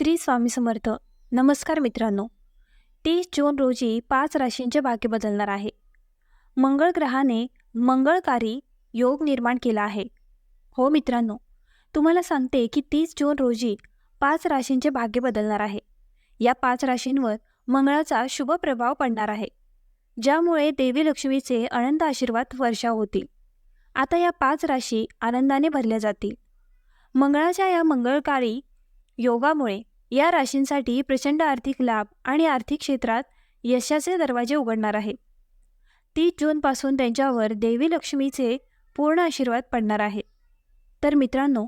श्री स्वामी समर्थ. नमस्कार मित्रांनो. तीस जून रोजी पाच राशींचे भाग्य बदलणार आहे. मंगळ ग्रहाने मंगळकारी योग निर्माण केला आहे. हो मित्रांनो तुम्हाला सांगते की तीस जून रोजी पाच राशींचे भाग्य बदलणार आहे. या पाच राशींवर मंगळाचा शुभ प्रभाव पडणार आहे. ज्यामुळे देवी लक्ष्मीचे अनंत आशीर्वाद वर्षा होतील. आता या पाच राशी आनंदाने भरल्या जातील. मंगळाच्या या मंगळकारी योगामुळे या राशींसाठी प्रचंड आर्थिक लाभ आणि आर्थिक क्षेत्रात यशाचे दरवाजे उघडणार आहे. तीस जूनपासून त्यांच्यावर देवी लक्ष्मीचे पूर्ण आशीर्वाद पडणार आहे. तर मित्रांनो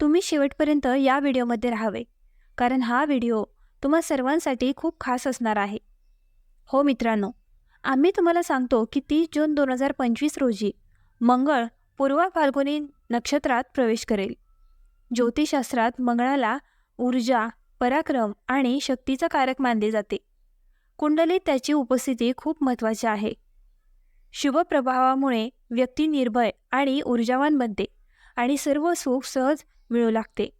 तुम्ही शेवटपर्यंत या व्हिडिओमध्ये राहावे कारण हा व्हिडिओ तुम्हा सर्वांसाठी खूप खास असणार आहे. हो मित्रांनो आम्ही तुम्हाला सांगतो की तीस जून दोन हजार पंचवीस रोजी मंगळ पूर्वा फाल्गुनी नक्षत्रात प्रवेश करेल. ज्योतिषशास्त्रात मंगळाला ऊर्जा पराक्रम आणि शक्तीचं कारक मानले जाते. कुंडलीत त्याची उपस्थिती खूप महत्त्वाची आहे. शुभ प्रभावामुळे व्यक्ती निर्भय आणि ऊर्जावान बनते आणि सर्व सुख सहज मिळू लागते.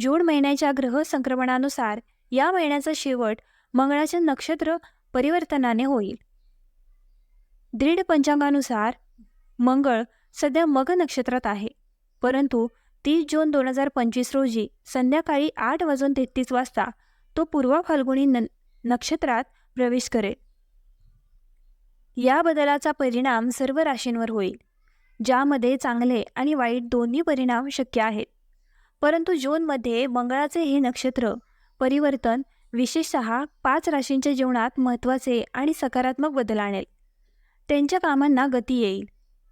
जून महिन्याच्या ग्रह संक्रमणानुसार या महिन्याचा शेवट मंगळाच्या नक्षत्र परिवर्तनाने होईल. दृढ पंचांगानुसार मंगळ सध्या मग नक्षत्रात आहे परंतु तीस जून दोन हजार पंचवीस रोजी संध्याकाळी आठ वाजून तेहतीस वाजता तो पूर्व फाल्गुनी न नक्षत्रात प्रवेश करेल. या बदलाचा परिणाम सर्व राशींवर होईल ज्यामध्ये चांगले आणि वाईट दोन्ही परिणाम शक्य आहेत. परंतु जूनमध्ये मंगळाचे हे नक्षत्र परिवर्तन विशेषतः पाच राशींच्या जीवनात महत्त्वाचे आणि सकारात्मक बदल आणेल. त्यांच्या कामांना गती येईल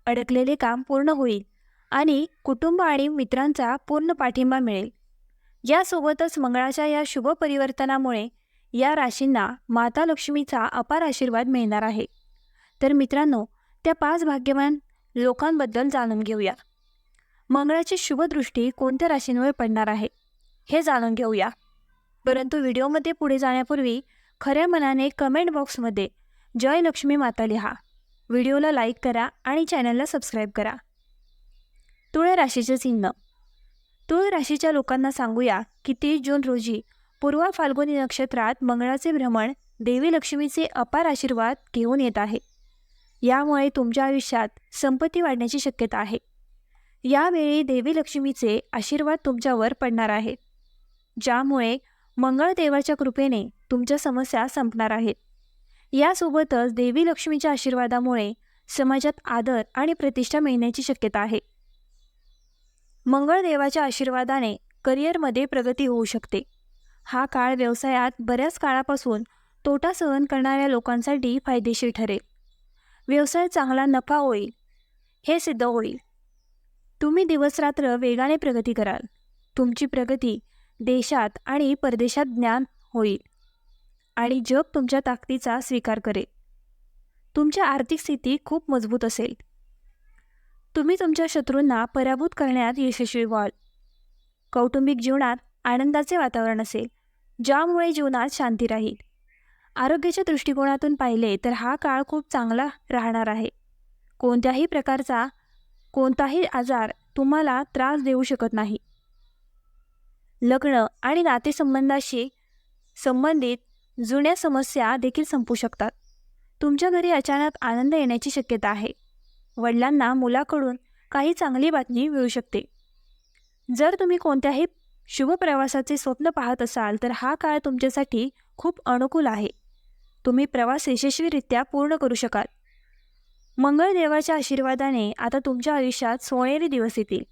अडकलेले काम पूर्ण होईल आणि कुटुंब आणि मित्रांचा पूर्ण पाठिंबा मिळेल. यासोबतच मंगळाच्या या शुभ परिवर्तनामुळे या राशींना माता लक्ष्मीचा अपार आशीर्वाद मिळणार आहे. तर मित्रांनो त्या पाच भाग्यवान लोकांबद्दल जाणून घेऊया. मंगळाची शुभदृष्टी कोणत्या राशींवर पडणार आहे हे जाणून घेऊया. परंतु व्हिडिओमध्ये पुढे जाण्यापूर्वी खऱ्या मनाने कमेंट बॉक्समध्ये जय लक्ष्मी माता लिहा. व्हिडिओला लाईक करा आणि चॅनलला सबस्क्राईब करा. तुळ राशीचे चिन्ह. तुळ राशीच्या लोकांना सांगूया की तीस जून रोजी पूर्व फाल्गुनी नक्षत्रात मंगळाचे भ्रमण देवी लक्ष्मीचे अपार आशीर्वाद घेऊन येत आहे. यामुळे तुमच्या आयुष्यात संपत्ती वाढण्याची शक्यता आहे. यावेळी देवी लक्ष्मीचे आशीर्वाद तुमच्यावर पडणार आहेत ज्यामुळे मंगळदेवाच्या कृपेने तुमच्या समस्या संपणार आहेत. यासोबतच देवी लक्ष्मीच्या आशीर्वादामुळे समाजात आदर आणि प्रतिष्ठा मिळण्याची शक्यता आहे. मंगळदेवाच्या आशीर्वादाने करिअरमध्ये प्रगती होऊ शकते. हा काळ व्यवसायात बऱ्याच काळापासून तोटा सहन करणाऱ्या लोकांसाठी फायदेशीर ठरेल. व्यवसाय चांगला नफा होईल हे सिद्ध होईल. तुम्ही दिवसरात्र वेगाने प्रगती कराल. तुमची प्रगती देशात आणि परदेशात ज्ञान होईल आणि जग तुमच्या ताकदीचा स्वीकार करेल. तुमची आर्थिक स्थिती खूप मजबूत असेल. तुम्ही तुमच्या शत्रूंना पराभूत करण्यात यशस्वी व्हाल. कौटुंबिक जीवनात आनंदाचे वातावरण असेल ज्यामुळे जीवनात शांती राहील. आरोग्याच्या दृष्टिकोनातून पाहिले तर हा काळ खूप चांगला राहणार आहे. कोणत्याही प्रकारचा कोणताही आजार तुम्हाला त्रास देऊ शकत नाही. लग्न आणि नातेसंबंधाशी संबंधित जुन्या समस्या देखील संपू शकतात. तुमच्या घरी अचानक आनंद येण्याची शक्यता आहे. वडिलांना मुलाकडून काही चांगली बातमी मिळू शकते. जर तुम्ही कोणत्याही शुभ प्रवासाचे स्वप्न पाहत असाल तर हा काळ तुमच्यासाठी खूप अनुकूल आहे. तुम्ही प्रवास यशस्वीरित्या पूर्ण करू शकाल. मंगळदेवाच्या आशीर्वादाने आता तुमच्या आयुष्यात सोनेरी दिवस येतील.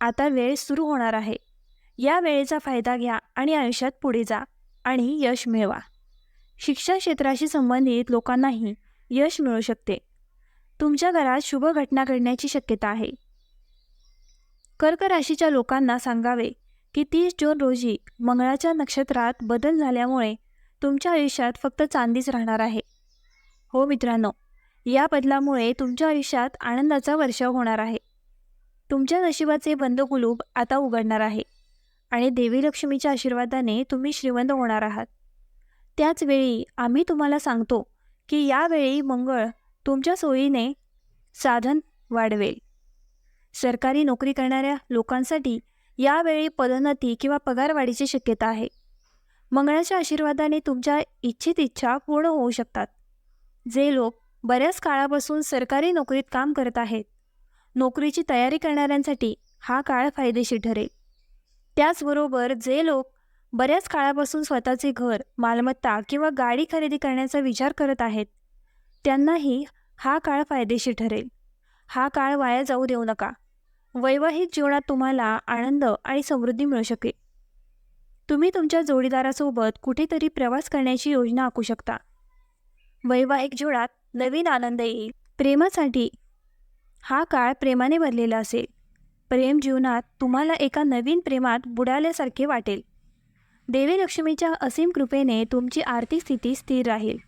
आता वेळ सुरू होणार आहे. या वेळेचा फायदा घ्या आणि आयुष्यात पुढे जा आणि यश मिळवा. शिक्षण क्षेत्राशी संबंधित लोकांनाही यश मिळू शकते. तुमच्या घरात शुभ घटना घडण्याची शक्यता आहे. कर्क राशीच्या लोकांना सांगावे की तीस जून रोजी मंगळाच्या नक्षत्रात बदल झाल्यामुळे तुमच्या आयुष्यात फक्त चांदीच राहणार आहे. हो मित्रांनो या बदलामुळे तुमच्या आयुष्यात आनंदाचा वर्षाव होणार आहे. तुमच्या नशिबाचे बंद कुलूप आता उघडणार आहे आणि देवी लक्ष्मीच्या आशीर्वादाने तुम्ही श्रीमंत होणार आहात. त्याचवेळी आम्ही तुम्हाला सांगतो की यावेळी मंगळ तुमच्या सोयीने साधन वाढवेल. सरकारी नोकरी करणाऱ्या लोकांसाठी यावेळी पदोन्नती किंवा पगारवाढीची शक्यता आहे. मंगळाच्या आशीर्वादाने तुमच्या इच्छित इच्छा पूर्ण होऊ शकतात. जे लोक बऱ्याच काळापासून सरकारी नोकरीत काम करत आहेत नोकरीची तयारी करणाऱ्यांसाठी हा काळ फायदेशीर ठरेल. त्याचबरोबर जे लोक बऱ्याच काळापासून स्वतःचे घर मालमत्ता किंवा गाडी खरेदी करण्याचा विचार करत आहेत त्यांनाही हा काळ फायदेशीर ठरेल. हा काळ वाया जाऊ देऊ नका. वैवाहिक जीवनात तुम्हाला आनंद आणि समृद्धी मिळू शकेल. तुम्ही तुमच्या जोडीदारासोबत कुठेतरी प्रवास करण्याची योजना आखू शकता. वैवाहिक जीवनात नवीन आनंद येईल. प्रेमासाठी हा काळ प्रेमाने भरलेला असेल. प्रेम जीवनात तुम्हाला एका नवीन प्रेमात बुडाल्यासारखे वाटेल. देवी लक्ष्मीच्या असीम कृपेने तुमची आर्थिक स्थिती स्थिर राहील.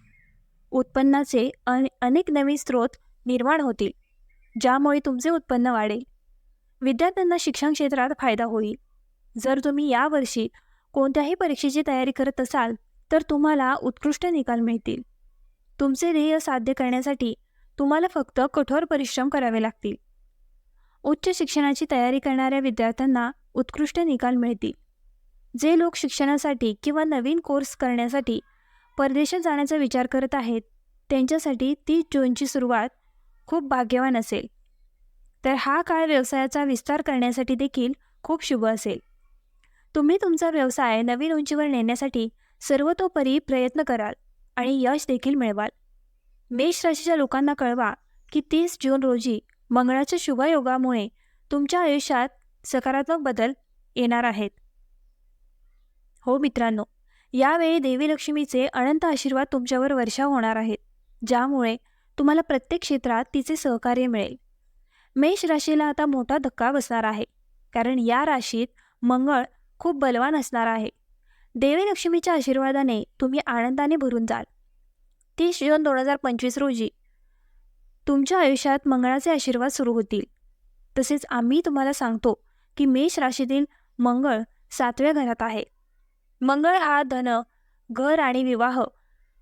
उत्पन्नाचे अन अनेक नवीन स्रोत निर्माण होतील ज्यामुळे तुमचे उत्पन्न वाढेल. विद्यार्थ्यांना शिक्षण क्षेत्रात फायदा होईल. जर तुम्ही यावर्षी कोणत्याही परीक्षेची तयारी करत असाल तर तुम्हाला उत्कृष्ट निकाल मिळतील. तुमचे ध्येय साध्य करण्यासाठी तुम्हाला फक्त कठोर परिश्रम करावे लागतील. उच्च शिक्षणाची तयारी करणाऱ्या विद्यार्थ्यांना उत्कृष्ट निकाल मिळतील. जे लोक शिक्षणासाठी किंवा नवीन कोर्स करण्यासाठी परदेशात जाण्याचा विचार करत आहेत त्यांच्यासाठी तीस जूनची सुरुवात खूप भाग्यवान असेल. तर हा काळ व्यवसायाचा विस्तार करण्यासाठी देखील खूप शुभ असेल. तुम्ही तुमचा व्यवसाय नवीन उंचीवर नेण्यासाठी सर्वतोपरी प्रयत्न कराल आणि यश देखील मिळवाल. मेष राशीच्या लोकांना कळवा की तीस जून रोजी मंगळाच्या शुभयोगामुळे तुमच्या आयुष्यात सकारात्मक बदल येणार आहेत. हो मित्रांनो यावेळी देवी लक्ष्मीचे अनंत आशीर्वाद तुमच्यावर वर्षाव होणार आहेत ज्यामुळे तुम्हाला प्रत्येक क्षेत्रात तिचे सहकार्य मिळेल. मेष राशीला आता मोठा धक्का बसणार आहे कारण या राशीत मंगळ खूप बलवान असणार आहे. देवी लक्ष्मीच्या आशीर्वादाने तुम्ही आनंदाने भरून जाल. तीस जून दोन हजार पंचवीस रोजी तुमच्या आयुष्यात मंगळाचे आशीर्वाद सुरू होतील. तसेच आम्ही तुम्हाला सांगतो की मेष राशीतील मंगळ सातव्या घरात आहे. मंगळ हा धन घर आणि विवाह.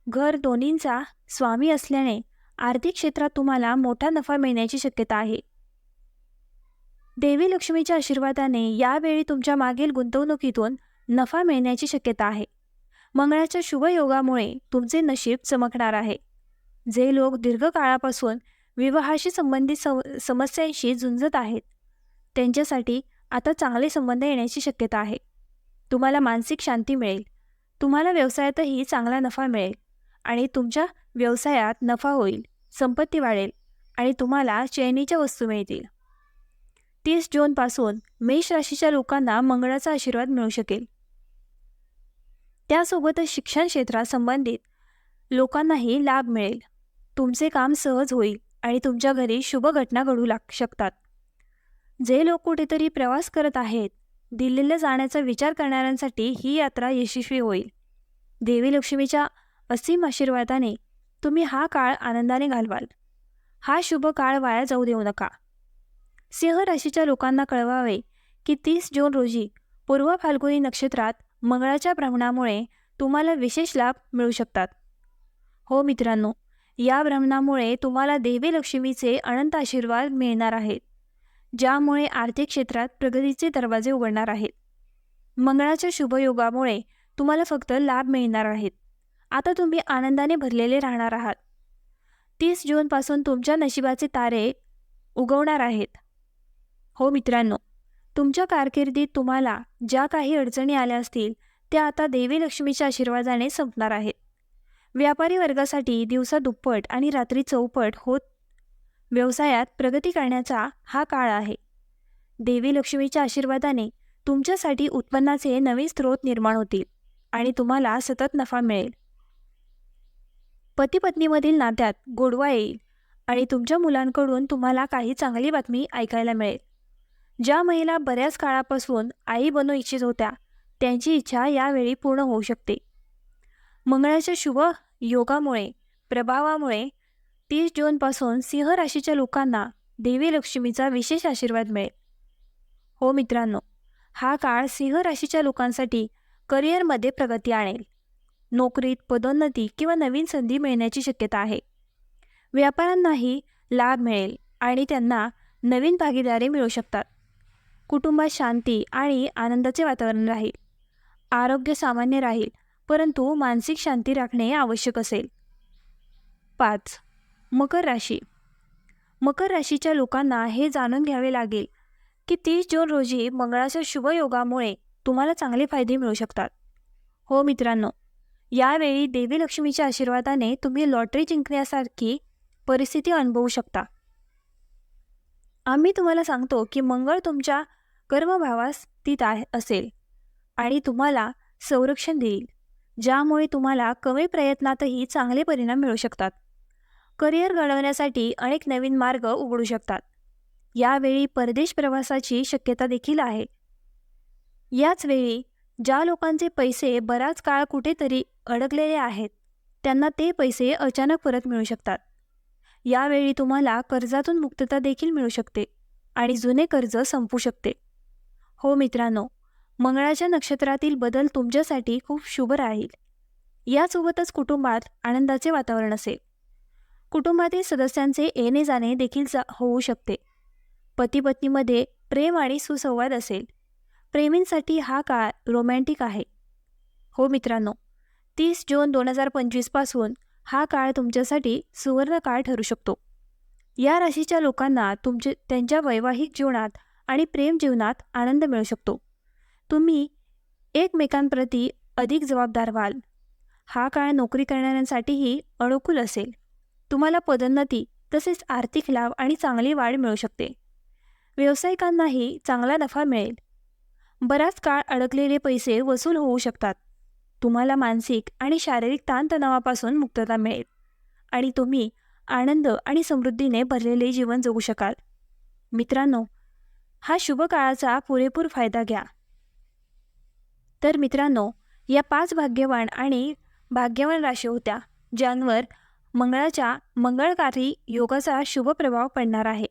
घर दोन्हींचा स्वामी असल्याने आर्थिक क्षेत्रात तुम्हाला मोठा नफा मिळण्याची शक्यता आहे. देवी लक्ष्मीच्या आशीर्वादाने यावेळी तुमच्या मागील गुंतवणुकीतून नफा मिळण्याची शक्यता आहे. मंगळाच्या शुभयोगामुळे तुमचे नशीब चमकणार आहे. जे लोक दीर्घकाळापासून विवाहाशी संबंधित सम समस्यांशी झुंजत आहेत त्यांच्यासाठी आता चांगले संबंध येण्याची शक्यता आहे. तुम्हाला मानसिक शांती मिळेल. तुम्हाला व्यवसायातही चांगला नफा मिळेल आणि तुमच्या व्यवसायात नफा होईल संपत्ती वाढेल आणि तुम्हाला चैनीच्या वस्तू मिळतील. तीस जूनपासून मेष राशीच्या लोकांना मंगळाचा आशीर्वाद मिळू शकेल. त्यासोबतच शिक्षण क्षेत्रात संबंधित लोकांनाही लाभ मिळेल. तुमचे काम सहज होईल आणि तुमच्या घरी शुभ घटना घडू लाग शकतात. जे लोक कुठेतरी प्रवास करत आहेत दिल्लीला जाण्याचा विचार करणाऱ्यांसाठी ही यात्रा यशस्वी होईल. देवी लक्ष्मीच्या असीम आशीर्वादाने तुम्ही हा काळ आनंदाने घालवाल. हा शुभ काळ वाया जाऊ देऊ नका. सिंह राशीच्या लोकांना कळवावे की तीस जून रोजी पूर्व फाल्गुनी नक्षत्रात मंगळाच्या भ्रमणामुळे तुम्हाला विशेष लाभ मिळू शकतात. हो मित्रांनो या भ्रमणामुळे तुम्हाला देवी लक्ष्मीचे अनंत आशीर्वाद मिळणार आहेत. ज्यामुळे आर्थिक क्षेत्रात प्रगतीचे दरवाजे उघडणार आहेत. मंगळाच्या शुभयोगामुळे तुम्हाला फक्त लाभ मिळणार आहेत. आता तुम्ही आनंदाने भरलेले राहणार आहात. तीस जूनपासून तुमच्या नशिबाचे तारे उगवणार आहेत. हो मित्रांनो तुमच्या कारकिर्दीत तुम्हाला ज्या काही अडचणी आल्या असतील त्या आता देवी लक्ष्मीच्या आशीर्वादाने संपणार आहेत. व्यापारी वर्गासाठी दिवसा दुप्पट आणि रात्री चौपट होत व्यवसायात प्रगती करण्याचा हा काळ आहे. देवी लक्ष्मीच्या आशीर्वादाने तुमच्यासाठी उत्पन्नाचे नवे स्रोत निर्माण होतील आणि तुम्हाला सतत नफा मिळेल. पतीपत्नीमधील नात्यात गोडवा येईल आणि तुमच्या मुलांकडून तुम्हाला काही चांगली बातमी ऐकायला मिळेल. ज्या महिला बऱ्याच काळापासून आई बनू इच्छित होत्या त्यांची इच्छा यावेळी पूर्ण होऊ शकते. मंगळाच्या शुभ योगामुळे प्रभावामुळे तीस जूनपासून सिंह राशीच्या लोकांना देवी लक्ष्मीचा विशेष आशीर्वाद मिळेल. हो मित्रांनो हा काळ सिंह राशीच्या लोकांसाठी करिअरमध्ये प्रगती आणेल. नोकरीत पदोन्नती किंवा नवीन संधी मिळण्याची शक्यता आहे. व्यापाऱ्यांनाही लाभ मिळेल आणि त्यांना नवीन भागीदारी मिळू शकतात. कुटुंबात शांती आणि आनंदाचे वातावरण राहील. आरोग्य सामान्य राहील परंतु मानसिक शांती राखणे आवश्यक असेल. पाच मकर राशी. मकर राशीच्या लोकांना हे जाणून घ्यावे लागेल की तीस जून रोजी मंगळाच्या शुभयोगामुळे तुम्हाला चांगले फायदे मिळू शकतात. हो मित्रांनो यावेळी देवी लक्ष्मीच्या आशीर्वादाने तुम्ही लॉटरी जिंकण्यासारखी परिस्थिती अनुभवू शकता. आम्ही तुम्हाला सांगतो की मंगळ तुमच्या कर्मभावास स्थित आहे असेल आणि तुम्हाला संरक्षण देईल ज्यामुळे तुम्हाला कमी प्रयत्नातही चांगले परिणाम मिळू शकतात. करिअर घडवण्यासाठी अनेक नवीन मार्ग उघडू शकतात. यावेळी परदेश प्रवासाची शक्यता देखील आहे. याच वेळी ज्या लोकांचे पैसे बराच काळ कुठेतरी अडकलेले आहेत त्यांना ते पैसे अचानक परत मिळू शकतात. यावेळी तुम्हाला कर्जातून मुक्तता देखील मिळू शकते आणि जुने कर्ज संपू शकते. हो मित्रांनो मंगळाच्या नक्षत्रातील बदल तुमच्यासाठी खूप शुभ राहील. यासोबतच कुटुंबात आनंदाचे वातावरण असेल. कुटुंबातील सदस्यांचे येणे जाणे देखील जा होऊ शकते. पती पत्नीमध्ये प्रेम आणि सुसंवाद असेल. प्रेमींसाठी हा काळ रोमॅन्टिक आहे. हो मित्रांनो तीस जून दोन हजार पंचवीसपासून हा काळ तुमच्यासाठी सुवर्ण काळ ठरू शकतो. या राशीच्या लोकांना तुमचे त्यांच्या वैवाहिक जीवनात आणि प्रेम जीवनात आनंद मिळू शकतो. तुम्ही एकमेकांप्रती अधिक जबाबदार व्हाल. हा काळ नोकरी करणाऱ्यांसाठीही अनुकूल असेल. तुम्हाला पदोन्नती तसेच आर्थिक लाभ आणि चांगली वाढ मिळू शकते. व्यावसायिकांनाही चांगला नफा मिळेल. बराच काळ अडकलेले पैसे वसूल होऊ शकतात. तुम्हाला मानसिक आणि शारीरिक ताणतणावापासून मुक्तता मिळेल. आणि तुम्ही आनंद आणि समृद्धीने भरलेले जीवन जगू शकाल. मित्रांनो हा शुभ काळाचा पुरेपूर फायदा घ्या. तर मित्रांनो या पाच भाग्यवान आणि भाग्यवान राशी होत्या ज्यांवर मंगळाच्या मंगळकारी योगाचा शुभ प्रभाव पडणार आहे.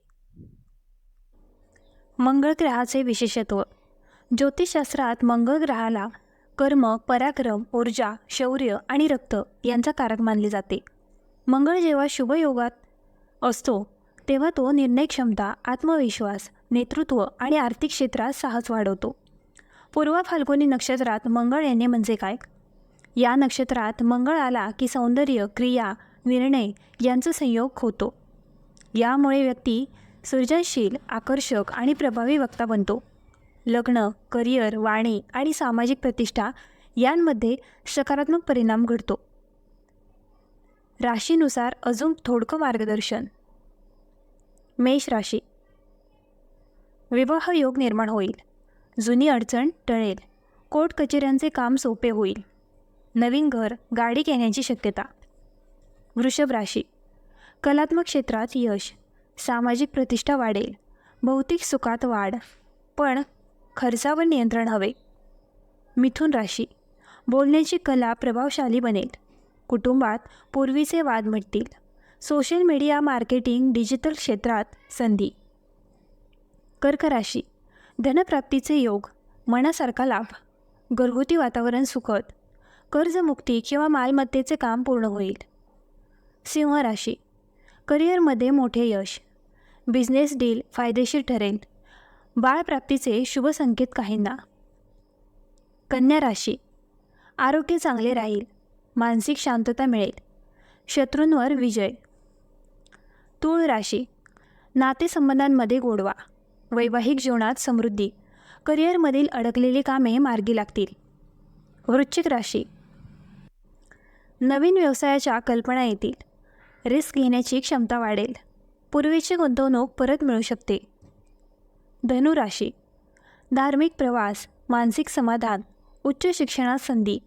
मंगळ ग्रहाचे विशेषत्व. ज्योतिषशास्त्रात मंगळ ग्रहाला कर्म पराक्रम ऊर्जा शौर्य आणि रक्त यांचा कारक मानले जाते. मंगळ जेव्हा शुभयोगात असतो तेव्हा तो निर्णय क्षमता आत्मविश्वास नेतृत्व आणि आर्थिक क्षेत्रात साहस वाढवतो. पूर्व फाल्गुनी नक्षत्रात मंगळ येणे म्हणजे काय? या नक्षत्रात मंगळ आला की सौंदर्य क्रिया निर्णय यांचा संयोग होतो. यामुळे व्यक्ती सृजनशील आकर्षक आणि प्रभावी वक्ता बनतो. लग्न करिअर वाणी आणि सामाजिक प्रतिष्ठा यांमध्ये सकारात्मक परिणाम घडतो. राशीनुसार अजून थोडकं मार्गदर्शन. मेष राशी. विवाह योग निर्माण होईल. जुनी अडचण टळेल. कोर्ट कचेऱ्यांचे काम सोपे होईल. नवीन घर गाडी घेण्याची शक्यता. वृषभ राशी. कलात्मक क्षेत्रात यश. सामाजिक प्रतिष्ठा वाढेल. भौतिक सुखात वाढ. पण खर्चावर नियंत्रण हवे. मिथुन राशी. बोलण्याची कला प्रभावशाली बनेल. कुटुंबात पूर्वीचे वाद मिटतील. सोशल मीडिया मार्केटिंग डिजिटल क्षेत्रात संधी. कर्क राशी. धनप्राप्तीचे योग. मनासारखा लाभ. घरगुती वातावरण सुखद. कर्जमुक्ती किंवा मालमत्तेचे काम पूर्ण होईल. सिंह राशी. करिअरमध्ये मोठे यश. बिझनेस डील फायदेशीर ठरेल. बाळप्राप्तीचे शुभ संकेत काहींना. कन्या राशी. आरोग्य चांगले राहील. मानसिक शांतता मिळेल. शत्रूंवर विजय. तूळ राशी. नातेसंबंधांमध्ये गोडवा. वैवाहिक जीवनात समृद्धी. करिअरमधील अडकलेली कामे मार्गी लागतील. वृश्चिक राशी. नवीन व्यवसायाच्या कल्पना येतील. रिस्क घेण्याची क्षमता वाढेल. पूर्वीची गुंतवणूक परत मिळू शकते. धनुराशी. धार्मिक प्रवास मानसिक समाधान उच्च शिक्षणात संधी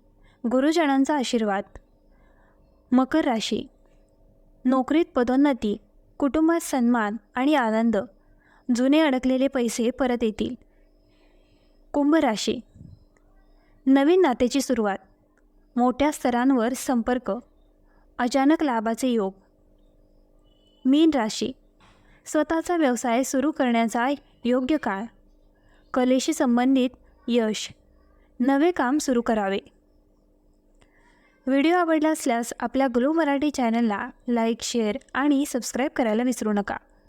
गुरुजनांचा आशीर्वाद. मकर राशी. नोकरीत पदोन्नती कुटुंबात सन्मान आणि आनंद. जुने अडकलेले पैसे परत येतील. कुंभ राशी नवीन नात्याची सुरुवात. मोठ्या स्तरांवर संपर्क. अचानक लाभाचे योग. मीन राशी. स्वतःचा व्यवसाय सुरू करण्याचा योग्य काळ. कलेशी संबंधित यश. नवे काम सुरू करावे. व्हिडिओ आवडला असल्यास आपल्या ग्लो मराठी चॅनलला लाईक शेअर आणि सबस्क्राईब करायला विसरू नका.